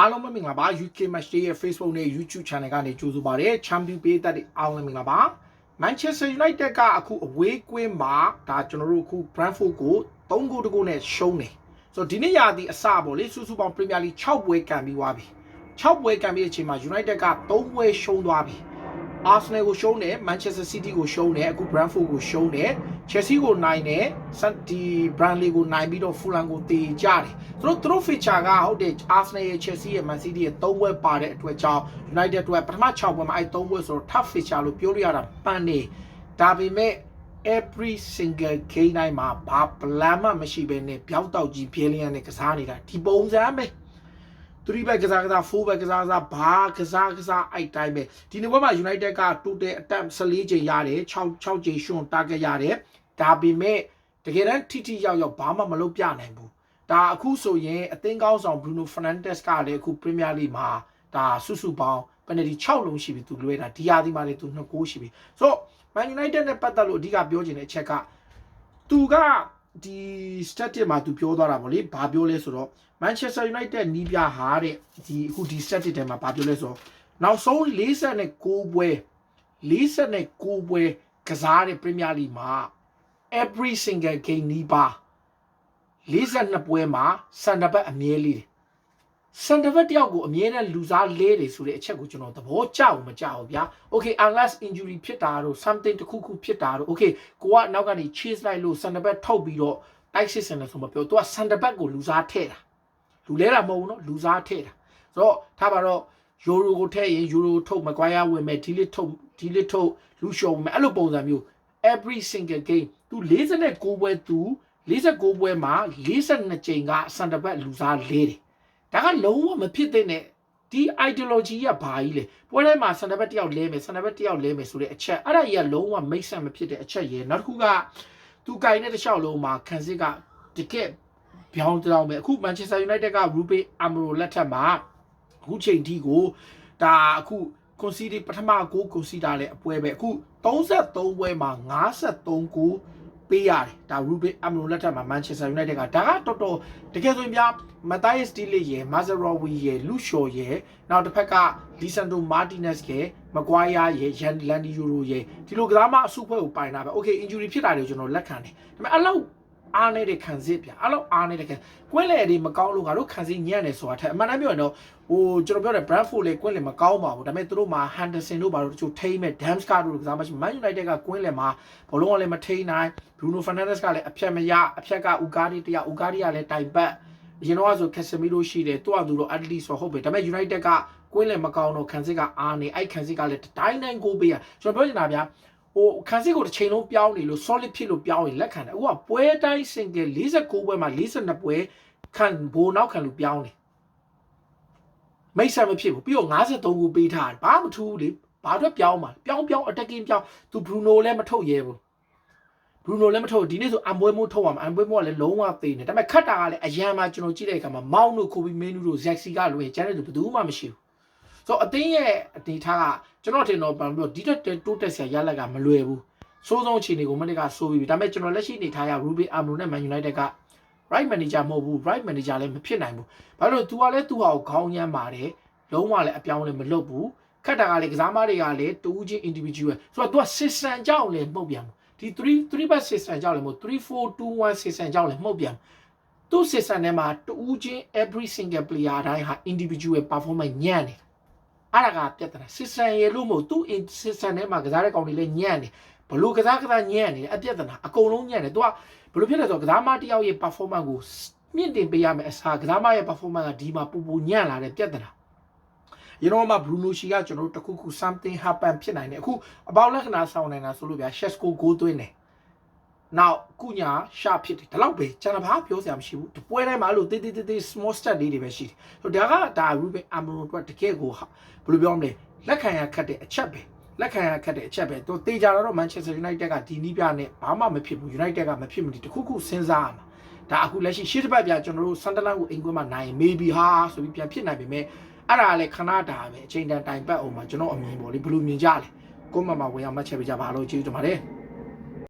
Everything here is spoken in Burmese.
အားလုံးပဲမင်္ဂလာပါ UK Match Day ရဲ့ Facebook နဲ့ YouTube Channel ကနေကြိုဆိုပါရစေ။ Champion ပေးသက်တဲ့အားလုံးမင်္ဂလာပါ။ Manchester United ကအခုအဝေးကွင်းမှာဒါကျွန်တော်တို့အခု Brentford ကို3ဂိုးတဂိုးနဲ့ရှုံးတယ်။ဆိုတော့ဒီနေ့ရာသီအစပေါ့လေစုစုပေါင်း Premier League 6ပွဲကန်ပြီးသွားပြီ။6ပွဲကန်ပြီးတဲ့အချိန်မှာ United က3ပွဲရှုံးသွားပြီ။ Arsenal ကိုရှုံးတယ် Manchester City ကိုရှုံးတယ်အခု Brentford ကိုရှုံးတယ် Chelsea ကိုနိုင်တယ်ဒီ Burnley ကိုနိုင်ပြီးတော့ Fulham ကိုတေကြတယ်သူတို့သူတို့ feature ကဟုတ်တယ် Arsenal ရဲ့ Chelsea ရဲ့ Man City ရဲ့၃ပွဲပါတဲ့အတွက်ကြောင့် United အတွက်ပထမ6ပွဲမှာအဲ၃ပွဲဆိုတော့ tough feature လို့ပြောလို့ရတာပန်းနေဒါပေမဲ့ every single game တိုင်းမှာဘာ plan မှမရှိဘဲနဲ့ပြောက်တောက်ကြီးပြဲလျံနဲ့ကစားနေတာဒီပုံစံပဲ 3 back ကစားကစား4 back ကစားကစားဘာကစားကစားအဲ့တိုင်းပဲဒီနေ့ဘက်မှာ United က total attempt 14ချိန်ရတယ်6 6ချိန်ရှွန် target ရတယ်ဒါပေမဲ့တကယ်တမ်းထိထိရောက်ရောက်ဘာမှမလုပ်ပြနိုင်ဘူးဒါအခုဆိုရင်အသင်းကောင်းဆောင် Bruno Fernandes ကလည်းအခု Premier League မှာဒါစုစုပေါင်း penalty 6လုံးရှိပြီသူလွဲတာဒီရာသီမှာလည်းသူ2ဂိုးရှိပြီဆိုတော့ Man United နဲ့ပတ်သက်လို့အဓိကပြောချင်တဲ့အချက်ကသူက ဒီ static မှာသူပြောသွားတာဗောလေဘာပြောလဲဆိုတော့ Manchester United နီးပြဟာတဲ့ဒီအခုဒီ static ထဲမှာဘာပြောလဲဆိုတော့နောက်ဆုံး46ပွဲ46ပွဲကစားတဲ့ Premier League မှာ every single game နီးပါ42ပွဲမှာစန်တပတ်အမြဲလေးတယ် စန်တပတ်တယောက်ကိုအမြဲတမ်းလူစားလဲတယ်ဆိုတဲ့အချက်ကိုကျွန်တော်သဘောကျအောင်မကျအောင်ဗျာ okay unless injury ဖြစ်တာတော့ something တစ်ခုခုဖြစ်တာတော့ okay ကိုကနောက်ကနေ chase လိုက်လို့စန်တပတ်ထုတ်ပြီးတော့တိုက်စစ်စင်တယ်ဆိုမပြော तू ကစန်တပတ်ကိုလူစားထဲ့တာလူလဲတာမဟုတ်ဘူးနော်လူစားထဲ့တာဆိုတော့ထားပါတော့ယူရိုကိုထည့်ရင်ယူရိုထုတ်မကွာရဝင်မဲ့ဒီလစ်ထုတ်ဒီလစ်ထုတ်လူရှုံမဲ့အဲ့လိုပုံစံမျိုး every single game သူ49ပွဲသူ49ပွဲမှာ42ကြိမ်ကစန်တပတ်လူစားလဲတယ် ဒါကလုံးဝမဖြစ်တဲ့နဲ့ဒီ ideology ကဘာကြီးလဲပွဲထဲမှာစန်တပတ်တယောက်လဲမယ်စန်တပတ်တယောက်လဲမယ်ဆိုတဲ့အချက်အဲ့ဒါကြီးကလုံးဝမိတ်ဆက်မဖြစ်တဲ့အချက်ရယ်နောက်တစ်ခုကသူကင်တဲ့တစ်လျှောက်လုံးမှာခံစစ်ကတကက်ပြောင်းတောင်းပဲအခု Manchester United က Ruben Amaro လက်ထက်မှာအခုချိန်ထိကိုဒါအခု concede ပထမကို concede လဲအပွဲပဲအခု33ပွဲမှာ53ကို ပေးရတယ်ဒါ Ruben Amaro လက်ထက်မှာ Manchester United ကဒါကတော်တော်တကယ်ဆိုရင်ပြ Matthias Delic ရယ် Mazraoui ရယ် Luke Shaw ရယ်နောက်တစ်ဖက်က Lisandro Martinez ရယ် Maguire ရယ် Jan Landi Euro ရယ်ဒီလိုကစားမအစုဖွဲ့ကိုပိုင်တာပဲ Okay injury ဖြစ်တာတွေကျွန်တော်လက်ခံတယ်ဒါပေမဲ့အဲ့လောက် အားနေတဲ့ခံစစ်ဗျအဲ့လောက်အားနေတဲ့ခံကွင်းလေတွေမကောင်းလို့ငါတို့ခံစစ်ညံ့နေဆိုတာထက်အမှန်တမ်းပြောရင်တော့ဟိုကျွန်တော်ပြောတယ် Brentford လေကွင်းလေမကောင်းပါဘူးဒါပေမဲ့သူတို့မှာ Henderson တို့ဘာလို့တချို့ထိမ့်မဲ့ Damsgaard တို့ကစားမရှိ Man United ကကွင်းလေမှာဘောလုံးကလည်းမထိန်းနိုင် Bruno Fernandes ကလည်းအဖြတ်မရအဖြတ်က Ugarte တရ Ugarte ကလည်းတိုင်ပတ်အရင်တော့ဆို Casemiro ရှိတယ်သူ့အတူတော့ at least ဆိုဟုတ်ပဲဒါပေမဲ့ United ကကွင်းလေမကောင်းတော့ခံစစ်ကအားနေအဲ့ခံစစ်ကလည်းတိုင်းတိုင်းကိုပေးရကျွန်တော်ပြောချင်တာဗျာ ဟိုခန်းစစ်ကိုတစ်ချိန်လုံးပြောင်းနေလို့ solid ဖြစ်လို့ပြောင်းရင်လက်ခံတယ်အခုကပွဲတိုင်း single 49ပွဲမှာ42ပွဲခံဘိုးနောက်ခံလို့ပြောင်းတယ်မိတ်ဆက်မဖြစ်ဘူးပြီးတော့53ခုပေးထားတယ်ဘာမှမထူးဘူးလေဘာအတွက်ပြောင်းမှာပြောင်းပြောင်း attacking ပြောင်းသူ Bruno လည်းမထုတ်ရဲဘူး Bruno လည်းမထုတ်ဒီနေ့ဆိုအမ်ပွဲမိုးထုတ်အောင်အမ်ပွဲမိုးကလည်းလုံးဝသေးနေဒါပေမဲ့ခတ်တာကလည်းအရန်မှကျွန်တော်ကြည့်တဲ့အခါမှာမောင်းတို့ခိုဘီမင်းနူတို့ဇက်စီကလွယ်ကျန်တဲ့သူဘယ်သူမှမရှိဘူး ဆိုတော့အတင်းရဲ့အနေထားကကျွန်တော်ထင်တော့ဘာလို့ဒီတက်တိုးတက်ဆရာရလက်ကမလွယ်ဘူးစိုးဆုံးအခြေအနေကိုမနစ်ကစိုးပြီးပြီဒါပေမဲ့ကျွန်တော်လက်ရှိအနေထားရ Ruby Amro နဲ့ Man United က right manager မဟုတ်ဘူး right manager လည်းမဖြစ်နိုင်ဘူးဘာလို့ तू ကလည်း तू ဟာကိုခေါင်းညမ်းပါတယ်လုံးဝလည်းအပြောင်းလည်းမလုပ်ဘူးခက်တာကလည်းကစားမတွေကလည်းတူးချင်း individual ဆိုတော့ तू က system ကြောင့်လည်းမှုတ်ပြန်ဘူးဒီ3 3 back system ကြောင့်လည်းမဟုတ်3421 system ကြောင့်လည်းမှုတ်ပြန်သူ system ထဲမှာတူးချင်း every single player တိုင်းဟာ individual performance ညံ့တယ် အဲ့ဒါကပြဿနာ system ရေလို့မဟုတ်သူ system ထဲမှာကစားတဲ့ကောင်တွေလည်းညံ့တယ်ဘလို့ကစားကစားညံ့နေတယ်အပြဿနာအကုန်လုံးညံ့တယ် तू ကဘလို့ဖြစ်လဲဆိုတော့ကစားမတစ်ယောက်ရဲ့ performance ကိုမြင့်တင်ပေးရမယ်အစားကစားမရဲ့ performance ကဒီမှာပူပူညံ့လာတဲ့ပြဿနာရတော့မှဘရူနိုရှီကကျွန်တော်တို့တခုခု something happen ဖြစ်နိုင်တယ်အခုအပေါက်လက္ခဏာဆောင်နေတာဆိုလို့ဗျာ Shesko ကိုသွင်းတယ် နောက်ကုညာရှာဖြစ်တယ်ဒီလောက်ပဲကျွန်တော်ဘာပြောစရာမရှိဘူးတပွဲတိုင်းမှာအဲ့လိုတေးတေးတေး small step လေးတွေပဲရှိတယ်ဆိုတော့ဒါကဒါ Ruben Amorim အတွက်တကယ်ကိုဘယ်လိုပြောမလဲလက်ခံရခတ်တဲ့အချက်ပဲလက်ခံရခတ်တဲ့အချက်ပဲသူတေးကြတော့ Manchester United ကဒီနီးပြနဲ့ဘာမှမဖြစ်ဘူး United ကမဖြစ်မနေတခုခုစဉ်းစားရမှာဒါအခုလက်ရှိရှေ့တစ်ပတ်ပြကျွန်တော်တို့ Sunderland ကိုအိမ်ကွင်းမှာနိုင် maybe ဟာဆိုပြီးပြန်ဖြစ်နိုင်ပေမဲ့အဲ့ဒါလည်းခဏတာပဲအချိန်တန်တိုင်ပတ်အောင်မှာကျွန်တော်အမြင်ပေါ့လေဘယ်လိုမြင်ကြလဲကိုမမဝင်အောင်မှတ်ချက်ပေးကြပါလို့ကျေးဇူးတင်ပါတယ်